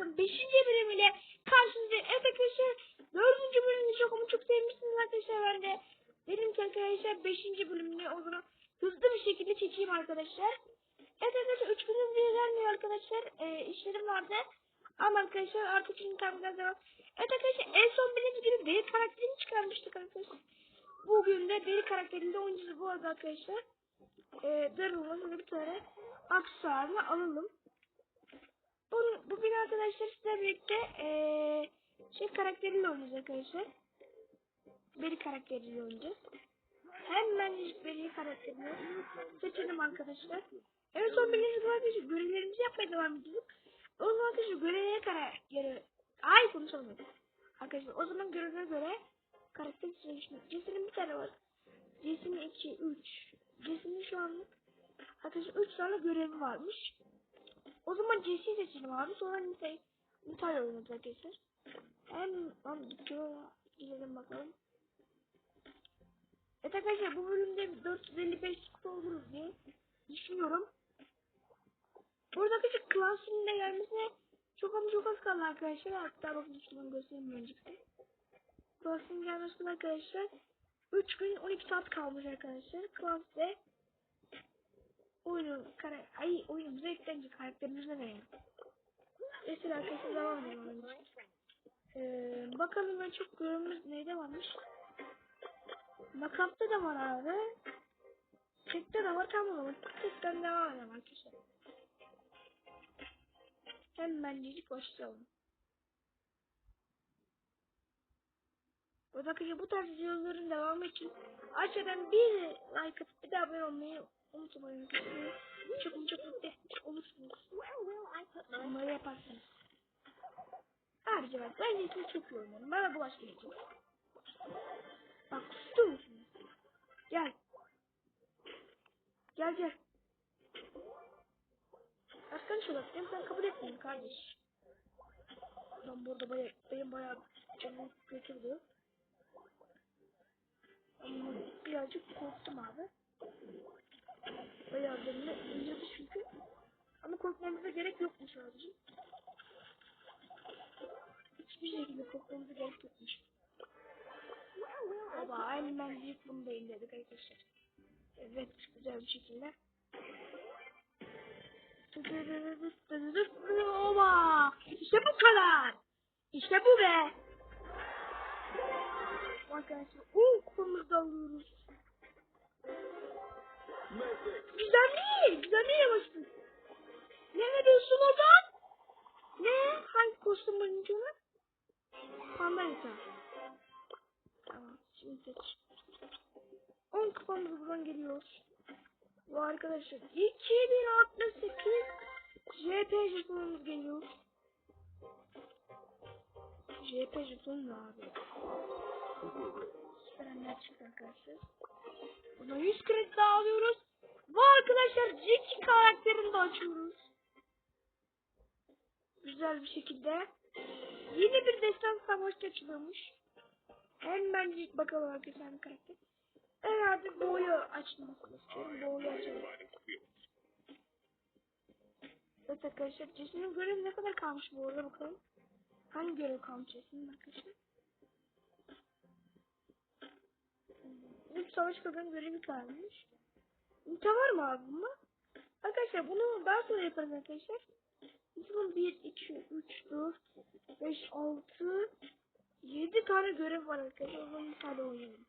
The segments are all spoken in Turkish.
Minecraft'ın 5. bölümüyle karşınızdayım. Evet arkadaşlar 4. bölümünü çok ama çok sevmişsiniz arkadaşlar ben de. Dedim ki arkadaşlar 5. bölümünü o zaman hızlı bir şekilde çekeyim arkadaşlar. Evet arkadaşlar 3 bölüm diye gelmiyor arkadaşlar. Ee, işlerim vardı. Ama arkadaşlar artık şimdi tamamdan devam. Evet arkadaşlar en son bildiğiniz gibi deli karakterini çıkarmıştık arkadaşlar. Bugün de deli karakterinde oynayacağız bu arada arkadaşlar. Ee, darılmasına bir tane aksesuarını alalım. Bunu, bugün arkadaşlar sizlerle birlikte ee, şey karakteriyle oynayacağız arkadaşlar. Beri karakteriyle oynayacağız. Hemen Beri karakterini seçelim arkadaşlar. Evet son gibi arkadaşlar görevlerimizi yapmaya devam ediyoruz. O zaman arkadaşlar görevlere karar ay konuşamadım. Arkadaşlar o zaman göreve göre karakter seçmek. Jesse'nin bir tane var. Jesse'nin 2, 3. Jesse'nin şu anlık arkadaşlar 3 tane görevi varmış. O zaman Jesse'yi seçelim abi. Sonra Nita'yı Nita'yla oynayacağız arkadaşlar. Hem hem gidelim bakalım. Evet arkadaşlar bu bölümde 455 kutu oluruz diye düşünüyorum. Burada arkadaşlar Class'ın da gelmesine çok ama çok az kaldı arkadaşlar. Hatta bakın şuradan göstereyim önceki. Class'ın gelmesine arkadaşlar 3 gün 12 saat kalmış arkadaşlar. Class'te oyunu kara ay oyunumuza eklenecek karakterimizde ne yani? Mesela arkadaşlar devam edelim. Ee, bakalım en çok görevimiz neyde varmış? Makapta da var abi. Tekte de var tamam ama tekten devam edelim arkadaşlar. Hemencecik başlayalım. Özellikle bu tarz videoların devamı için aşağıdan bir like atıp bir de abone olmayı unutmayın. Çok çok mutlu olursunuz. Bunları yaparsınız. Ayrıca bak ben de çok oynarım. Bana bulaşmayacak. Bak kustu musun? Gel. Gel gel. Arkadaş olarak ben sen kabul etmiyorum kardeş. Ben burada baya, benim bayağı canım götürdü. Ama birazcık korktum abi. Bayağı canımı indirdi çünkü. Ama korkmamıza gerek yokmuş abicim. Hiçbir şekilde korkmamıza gerek yokmuş. Baba hemen büyük bunu da indirdik arkadaşlar. Evet güzel bir şekilde. Oba! İşte bu kadar. İşte bu be. Arkadaşlar o kupamızı da alıyoruz. Güzel değil yavaşsın. Ne veriyorsun oradan? Ne? Hangi kostüm oyuncuğunu? Pandayta. Tamam. Şimdi seç. 10 kupamız buradan geliyor. Bu arkadaşlar 2068 JP jetonumuz geliyor. JP jeton ne abi? Süperenler çıktı arkadaşlar. Buna 100 kredi daha alıyoruz. Bu arkadaşlar Jackie karakterini de açıyoruz. Güzel bir şekilde. Yeni bir destan savaşı açılıyormuş. Hemen bir bakalım arkadaşlar bir karakter. Ben artık boyu açmasını istiyorum. Boyu açalım. Evet arkadaşlar Jesse'nin görevi ne kadar kalmış bu arada bakalım. Hangi görev kalmış Jesse'nin arkadaşlar? İlk savaş kadın görevi kalmış. Nita var mı abi bunda? Arkadaşlar bunu daha sonra yaparız arkadaşlar. Bunun 1, 2, 3, 4, 5, 6, 7 tane görev var arkadaşlar. O zaman bir tane oynayalım.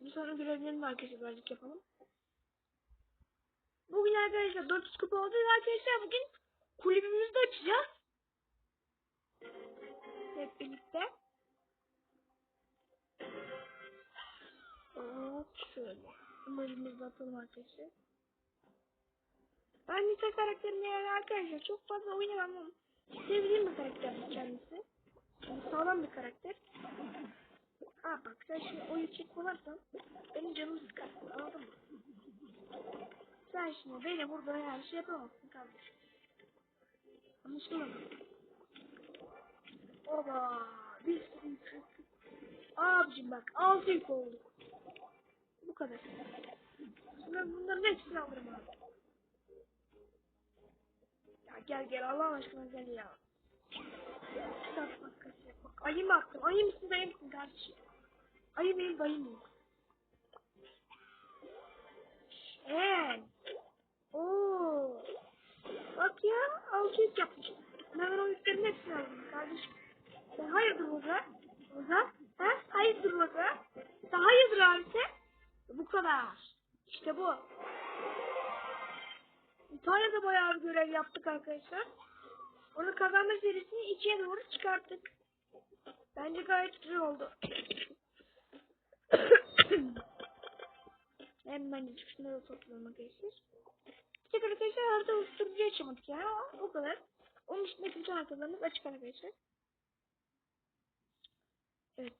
Bir sonra görevlerini arkadaşlar birazcık yapalım. Bugün arkadaşlar 400 kupa oldu arkadaşlar bugün kulübümüzü de açacağız. Hep birlikte. Şöyle. Umarımızı atalım arkadaşlar. Ben Nita karakterini yani arkadaşlar çok fazla oynamam ama sevdiğim bir karakter kendisi. Yani sağlam bir karakter. Ha bak sen şimdi o yüksek kolarsan benim canımı sıkarsın anladın mı? Sen şimdi beni burada her şey yapamazsın kardeşim. Anlaşıldı mı? Oba yüksek. Abicim bak altı yük olduk. Kadar. Ben bunların hepsini alırım abi. Ya gel gel Allah aşkına gel ya. Bak bak bak. bak. Ayı mı attım? Ayı mısın dayı mısın kardeşim? Ayı benim dayım mı? Eee. Oo. Bak ya alçak yapmış. Ben o yüklerin hepsini aldım kardeşim. Sen hayırdır Oza? Oza? Ha? Hayırdır Oza? Sen hayırdır abisi? Bu kadar. İşte bu. İtalya'da bayağı bir görev yaptık arkadaşlar. Onu kazanma serisini ikiye doğru çıkarttık. Bence gayet güzel oldu. Hemen de şunları toplayalım arkadaşlar. Bir arkadaşlar harita oluşturucu açamadık ya. O kadar. Onun dışındaki bütün haritalarımız açık arkadaşlar. Evet.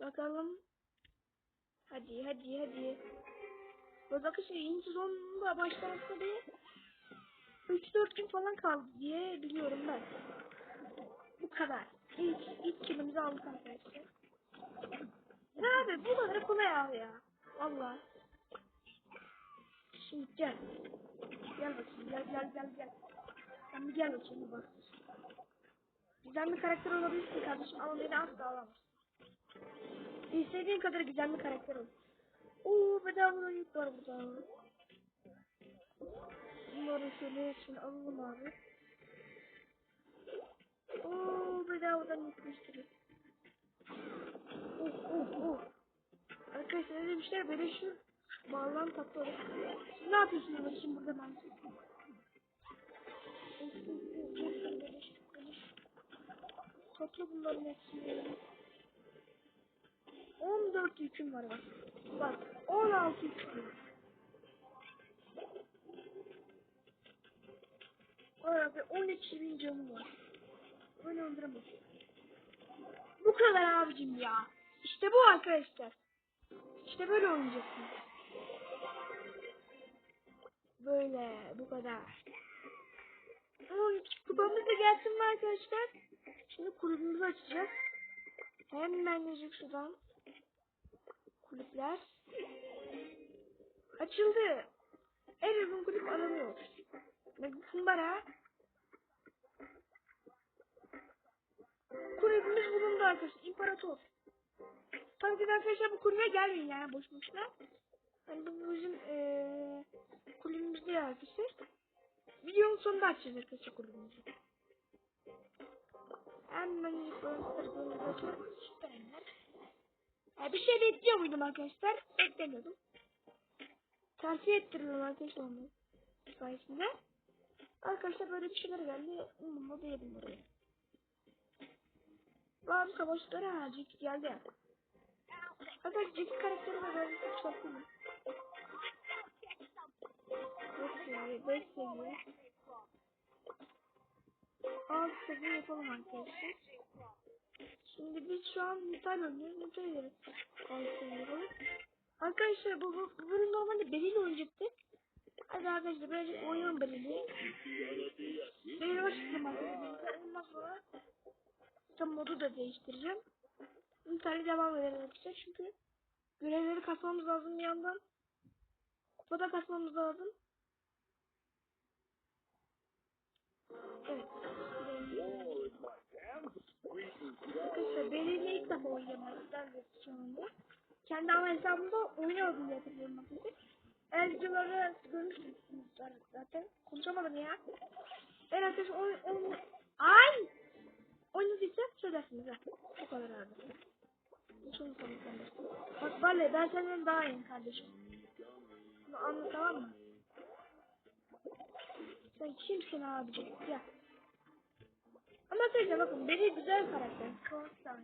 Bakalım. Hadi hadi hadi. Bu arkadaşlar yeni sezonda başlaması bir 3-4 gün falan kaldı diye biliyorum ben. Bu kadar. İlk, ilk kilimizi aldık arkadaşlar. Abi bu kadar kolay abi ya. Valla. Şimdi gel. Gel bakayım gel gel gel gel. Sen bir gel bakayım bir bak. Güzel bir karakter olabilirsin kardeşim ama beni asla alamazsın. İstediğin kadar güzel bir karakter ol. Oo bedava yük var burada. Bunları şöyle hepsini alalım abi. Oo bedavadan yükmüştür. Oh oh oh. Arkadaşlar bir şey böyle şu bağlan tatlı. Siz ne yapıyorsunuz böyle şimdi burada ben Topla bunların hepsini. 14 yüküm var bak. Bak 16 yüküm var. Bir 12 bin canım var. Böyle öldüremez. Bu kadar abicim ya. İşte bu arkadaşlar. İşte böyle oynayacaksın. Böyle bu kadar. Ama kupamız da gelsin mi arkadaşlar? Şimdi kulübümüzü açacağız. Hemen şuradan. Kulüpler. Açıldı. En uzun kulüp aranıyor. Ve kumbara. Kulübümüz bulundu arkadaşlar. İmparator. Tabii ki arkadaşlar bu kulübe gelmeyin yani boş boşuna. Yani bu bizim ee, kulübümüz değil arkadaşlar. Videonun sonunda açacağız arkadaşlar kulübümüzü. Hemen kulübümüzü açalım. Yani bir şey bekliyor muydum arkadaşlar? Beklemiyordum. Terfi ettiriyorum arkadaşlar onu. Sayesinde. Arkadaşlar böyle bir şeyler geldi. Umurumda değilim buraya. Bazı savaşları ha Jack geldi ya. Arkadaşlar Jack'in karakterini ben. 4 seviye, 5 seviye. 6 seviye yapalım arkadaşlar. Şimdi biz şu an Mutal oynuyoruz. Mutal ederiz. 6 seviye yapalım. Arkadaşlar bu, bu, bu bölüm normalde Beril oynayacaktı. Hadi arkadaşlar birazcık oynayalım Beril'i. Beril başlayalım arkadaşlar. Ondan sonra tam modu da değiştireceğim. Tane devam edelim arkadaşlar çünkü görevleri kasmamız lazım bir yandan. Kupada kasmamız lazım. Evet. Arkadaşlar Berlin'e ilk defa oynayamadım şu anda. Kendi ana hesabımda oynamadım diye hatırlıyorum arkadaşlar. Eğer videoları görmüşsünüz zaten. Konuşamadım ya. Ben arkadaşlar oyun... oyun... Ay! Oynadıysa söylersiniz ha. Bu kadar abi. Şunu konuşalım. Bak Bale ben senden daha iyiyim kardeşim. Bunu anla tamam mı? Sen kimsin abicim? Gel. Ama arkadaşlar bakın beni güzel karakter. Da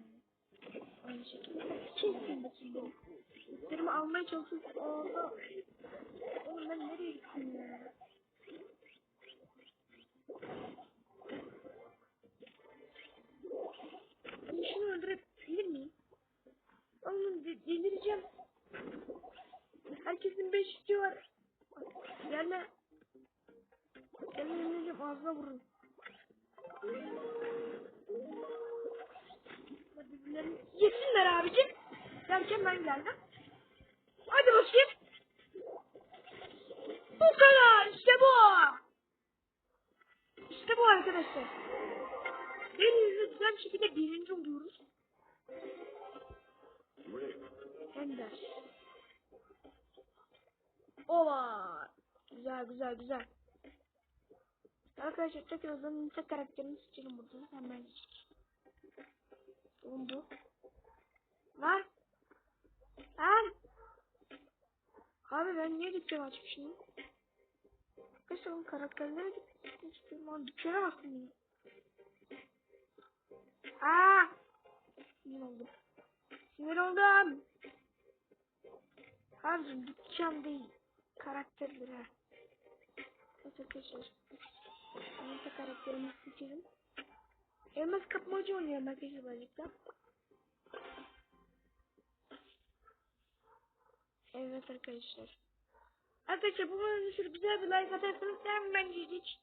aynı. Şekilde. Kimsin bakayım benim? Yüklerimi almaya çalışıyorsun. Oha. Oğlum ben nereye gittim ya? Şunu öldürebilir miyim? Oğlum de delireceğim. Herkesin beş yükü var. Gelme. Gelme delireceğim ağzına vururum. Yesinler abicim. Derken ben geldim. Hadi bakayım. Bu kadar işte bu. arkadaşlar. Denizde güzel bir şekilde birinci oluyoruz. Ender. Ova. Güzel güzel güzel. Arkadaşlar tekrardan tek karakterini seçelim burada. Hemen. Oğlum bu. Lan. Abi ben niye dükkan açmışım? Arkadaşlar onun karakterlere istiyorum. Lan dükkana bastım yine. Aa! Sinir oldum. Sinir oldum. Abicim dükkan değil. Karakterdir ha. Evet arkadaşlar. Neyse karakterimi seçelim. Elmas kapmacı oynuyorum arkadaşlar böylelikle. Evet arkadaşlar. Arkadaşlar bu bölümde güzel bir like atarsanız hemen gelecek.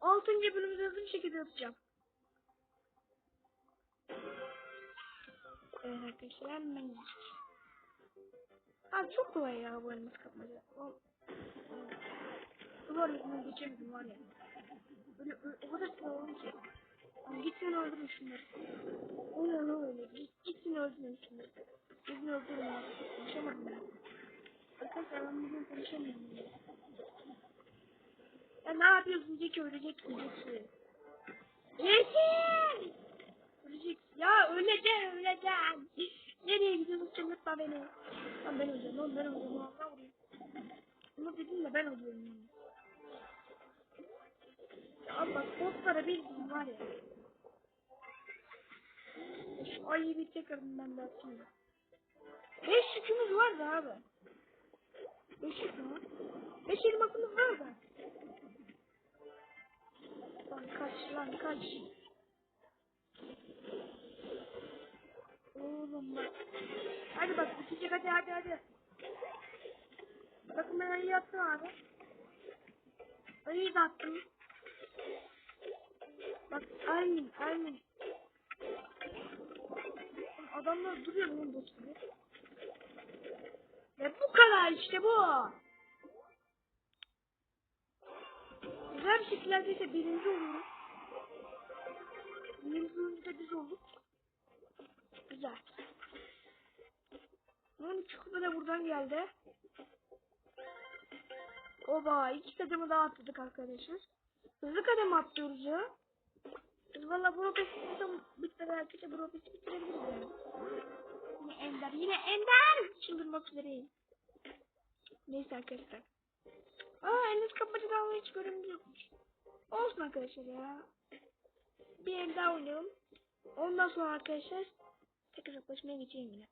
6. bölümümüzü hızlı bir şekilde atacağım. Evet arkadaşlar hemen gelecek. Abi çok kolay ya bu elmas kapmaca. O... Var bunu geçemedim var ya. Böyle, o kadar oldum ki. Gitsin öldürün şunları. O ne öyle? Git, gitsin öldürün şunları. Gitsin öldürün ya. Konuşamadım ya. Arkadaşlar ben bugün konuşamıyorum ya. Ya ne yapıyorsun Zeki öleceksin Zeki. Zeki! Öleceksin. Ya öleceğim öleceğim. Nereye gidiyorsun çıldırtma beni. Lan ben öleceğim lan ben öleceğim lan ne vurayım. Bunu dedim de ben ölüyorum yani. Ya bak botlara gün var ya. Ayı bir tekrardan ben de atayım. Beş yükümüz vardı abi. Beş yük mü? Beş elmasımız var da. Lan kaç lan kaç. Oğlum bak. Hadi bak bitecek hadi hadi hadi. Bakın ben ayıyı attım abi. Ayıyı da attım. Bak aynen aynen. Adamlar duruyor lan bot gibi. Ve bu kadar işte bu. Güzel bir şekilde arkadaşlar birinci oluyoruz. Birinci oyuncuda biz olduk. Güzel. 12 kupa da buradan geldi. Oba iki kademe daha atladık arkadaşlar. Hızlı kademe atlıyoruz ya. Valla bu roketi bitmeden arkadaşlar bu roketi bitirebiliriz yani. Yine Ender yine Ender. Çıldırmak üzereyim. Neyse arkadaşlar. Aa Enes kapıcı daha hiç yokmuş. Olsun arkadaşlar ya. Bir el daha oynayalım. Ondan sonra arkadaşlar tekrar hesaplaşmaya geçeyim yine.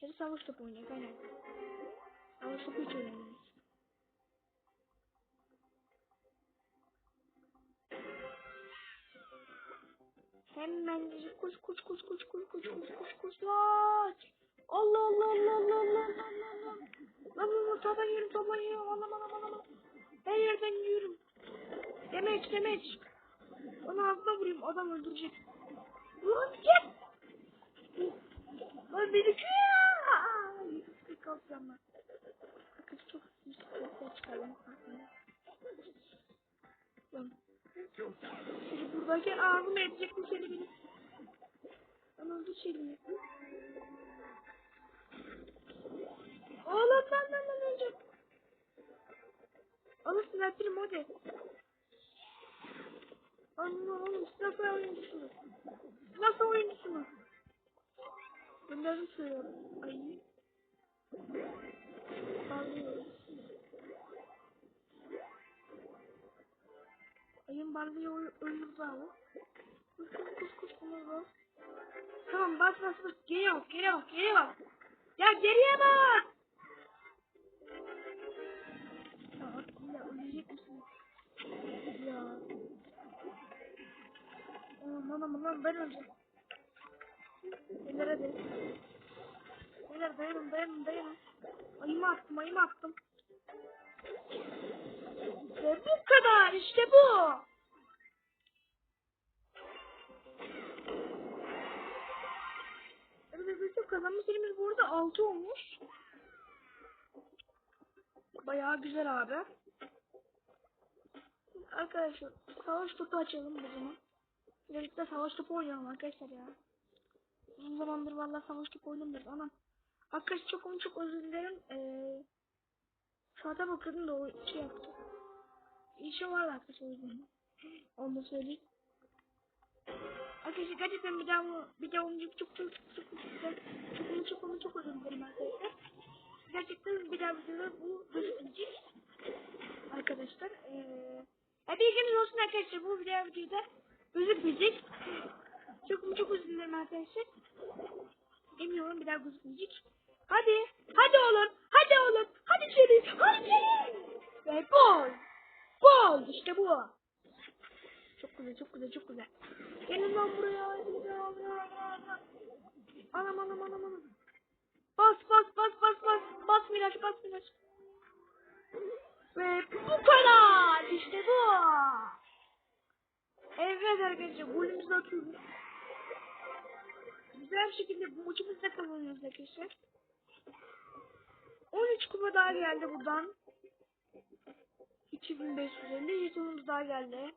Ya da savaş topu oynayalım aynen. Savaş topu hiç oynamayız. Hemen koş koş koş koş koş koş koş koş koş koş. Allah Allah Allah Allah Allah Allah Allah. Lan lan taban yiyorum taban yiyorum alam alam alam. Her yerden yiyorum. Demeç demeç. Onu ağzına vurayım adam öldürecek. Lan beni kıya. Kalktı ama. Kız çok sesler çıkardım. Lan. Bakın ağzım edecek bu kelimeyi. Anam bu kelimeyi. Oğlum ben benden önce. Onu sinirlerim hadi. Anne oğlum siz nasıl oyuncusunuz? Nasıl oyuncusunuz? Bunları söylüyorum. Ay. Anlıyorum. Benim Barbie'yi önümüzde alın. Kus kus kus kus kus. Tamam bas bas bas. Geri bak geri bak geri bak. Ya geriye bak. Ya ölecek misin? Ya. Aman aman lan ben öleceğim. Nelere derim. Neler dayanın dayanın dayanın. Ayımı attım ayımı attım. Ve bu kadar işte bu. Arkadaşlar kazanma serimiz bu arada 6 olmuş. Bayağı güzel abi. Arkadaşlar savaş topu açalım bu zaman. Birazcık da savaş topu oynayalım arkadaşlar ya. Uzun zamandır vallahi savaş topu oynamıyoruz ama. Arkadaşlar çok onu çok özür dilerim. Ee, saate bakıyordum da o şey yaptı. İşe var arkadaşlar o yüzden. Onu da söyleyeyim. Arkadaşlar gerçekten bir daha bir daha onu çok çok çok çok çok çok çok çok çok özür dilerim arkadaşlar. Gerçekten bir daha videoda bu gözükmeyecek. Arkadaşlar eee ya bilginiz olsun arkadaşlar bu video videoda gözükmeyecek. Çok çok özür dilerim arkadaşlar. Emin olun bir daha gözükmeyecek. Hadi. Hadi oğlum. Hadi oğlum. Hadi seri. Hadi seri. Ve gol. Gol. İşte bu. Çok güzel çok güzel çok güzel. Gelin lan buraya. Anam anam anam anam. Bas bas bas bas bas. Bas Miraç bas Miraç. Ve bu kadar. İşte bu. Evet arkadaşlar golümüzü atıyoruz. Güzel bir şekilde bu maçımızı da kazanıyoruz arkadaşlar. 13 kupa daha geldi buradan. 2550 jetonumuz daha geldi.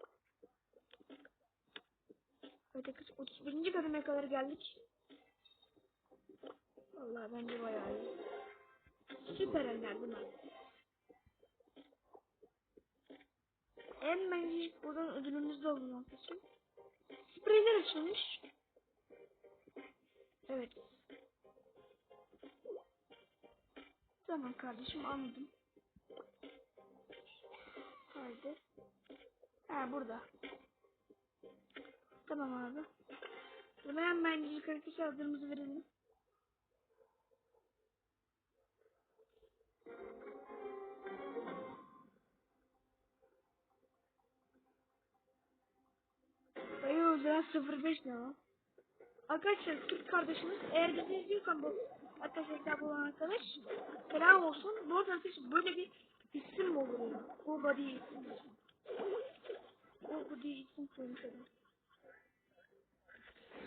Evet arkadaşlar 31. kademeye kadar geldik. Vallahi bence bayağı iyi. Süper eller bunlar. En bence buradan ödülümüz de oldu arkadaşlar. Spreyler açılmış. Evet. Tamam kardeşim anladım. Burada. Tamam abi. Buna hemen kalitesi adımızı verelim. Dayı öldüren 05 ne o? Arkadaşlar Türk kardeşimiz eğer bizi izliyorsan bu arkadaşlar hesabı olan arkadaş selam olsun. Bu arkadaşlar böyle bir isim olur? Bu body isim. Body isim koymuş adam.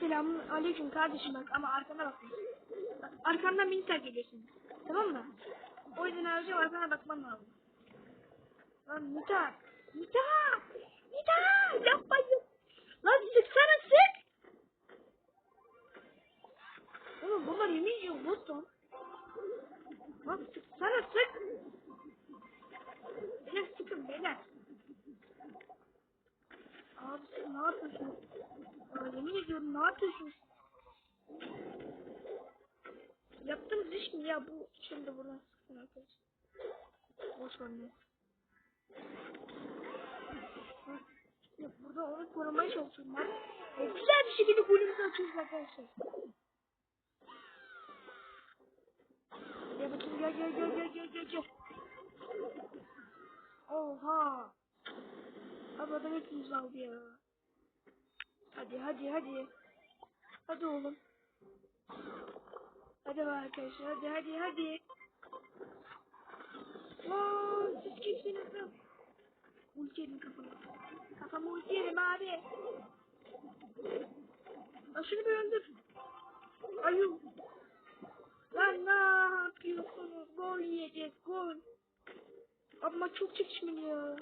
Selamun aleyküm kardeşim bak ama arkana. Bak, arkandan beni terk ediyorsun. Tamam mı? O yüzden ayrıca arkana bakman lazım. Lan Mita! Mita! Mita! Yapma yok. Lan sıksana sık! Oğlum bunlar yemin ediyorum bot lan. Lan sıksana sık! Beyler sıkın beyler. Abi ne yapıyorsunuz? Aa, yemin ediyorum ne yapıyorsunuz? Yaptığınız iş mi ya bu? Şimdi buradan sıksın arkadaşlar. Boş? Hı. Ya burada onu korumaya çalışıyorum ben. E, güzel bir şekilde golümüzü atıyoruz arkadaşlar. Gel bakayım gel gel gel gel gel gel. Oha. Abi adam hepimiz aldı ya. Hadi hadi hadi. Hadi oğlum. Hadi be arkadaşlar hadi hadi hadi. Lan siz kimsiniz lan? Ulti yedim kafama. Kafama ulti yedim abi. Lan şunu bir öldür. Ayı. Lan ne yapıyorsunuz? Gol yiyeceğiz gol. Ama çok çekişmeli ya.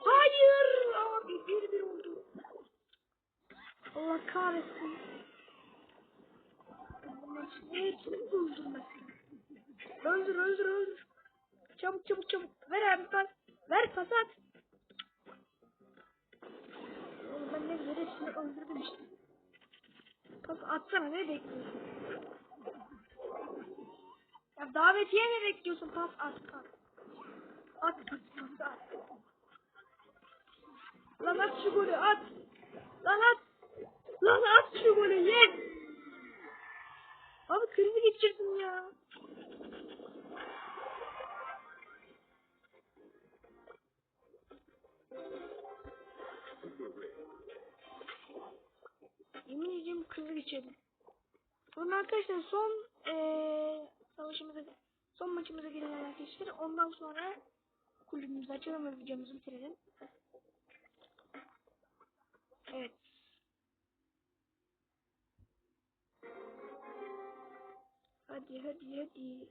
Hayır abi bir bir oldu. Allah kahretsin. Hepsini öldürme. Öldür öldür öldür. Çabuk çabuk çabuk. Ver abi pas. Ver pas at. Oğlum ben ne güzel hepsini öldürdüm işte. Pas atsana ne bekliyorsun? Ya davetiye ne bekliyorsun? Pas at pas. At at. Lan at şu golü at. Lan at. Lan at şu golü yes. Abi krizi geçirdim ya. Yemin ediyorum krizi geçirdim. Sonra arkadaşlar son ee, savaşımıza son maçımıza girelim arkadaşlar. Ondan sonra kulübümüzü açalım ve videomuzu bitirelim. Evet. Hadi hadi hadi.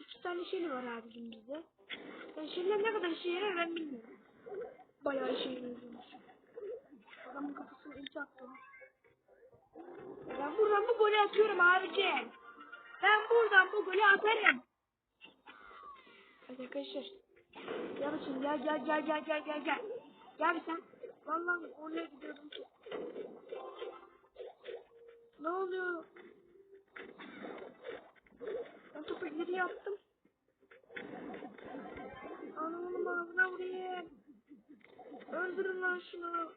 İki tane şeli var abicim bizde. Yani şeliler ne kadar işe ben bilmiyorum. Bayağı işe yarıyormuş. Adamın kafasını ilk attım. Ben buradan bu golü atıyorum abicim. Ben buradan bu golü atarım. Hadi arkadaşlar. Gel bakayım gel gel gel gel gel gel gel. Gel bir sen. Vallahi oraya gidiyordum ki. Ne oluyor? Ben topu ileri attım. Anamın ağzına vurayım. Öldürün lan şunu.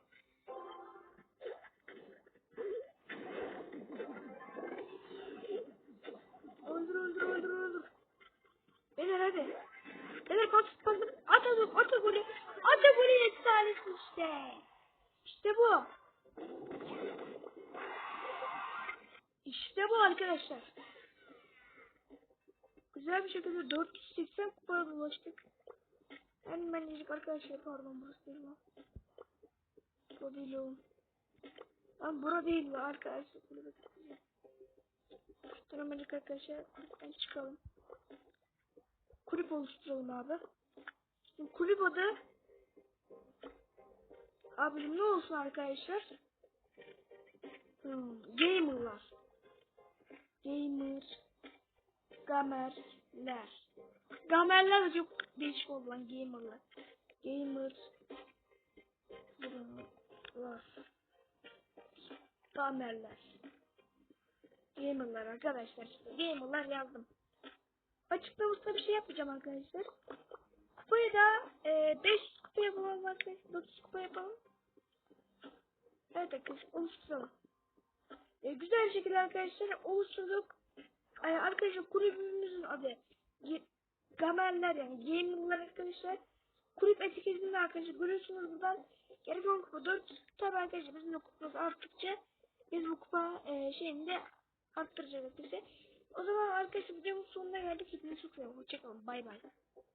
Öldür öldür öldür öldür. Beyler hadi. Beyler pas pas at at at golü. At golü efsanesi işte. İşte bu. İşte bu arkadaşlar. Güzel bir şekilde 480 kupaya ulaştık. Hemencik arkadaşlar pardon burası değil lan. Bu değil oğlum. Lan bura değil mi arkadaşlar? Şuradan hemencik arkadaşlar kulüpten çıkalım. Kulüp oluşturalım abi. Kulüp adı Abicim ne olsun arkadaşlar? Hmm, gamerlar. Gamer. Gamerler. Gamerler de çok değişik oldu lan gamerlar. Gamer. Var. Gamerler. Gamerlar arkadaşlar. Gamerlar yazdım. Açıklamasında bir şey yapmayacağım arkadaşlar. Kupayı da 5 kupa yapalım arkadaşlar. 9 kupa yapalım. Evet arkadaşlar oluşturalım. E, güzel şekilde arkadaşlar oluşturduk. E, arkadaşlar kulübümüzün adı Gamerler yani Gamer'lar arkadaşlar. Kulüp etiketinde arkadaşlar görüyorsunuz buradan. Geri 10 kupa 4 tabi arkadaşlar bizim de kupamız arttıkça biz bu kupa e, şeyini de arttıracağız arkadaşlar. O zaman arkadaşlar videomuzun sonuna geldik. Hepinize çok seviyorum. Hoşçakalın. Bay bay.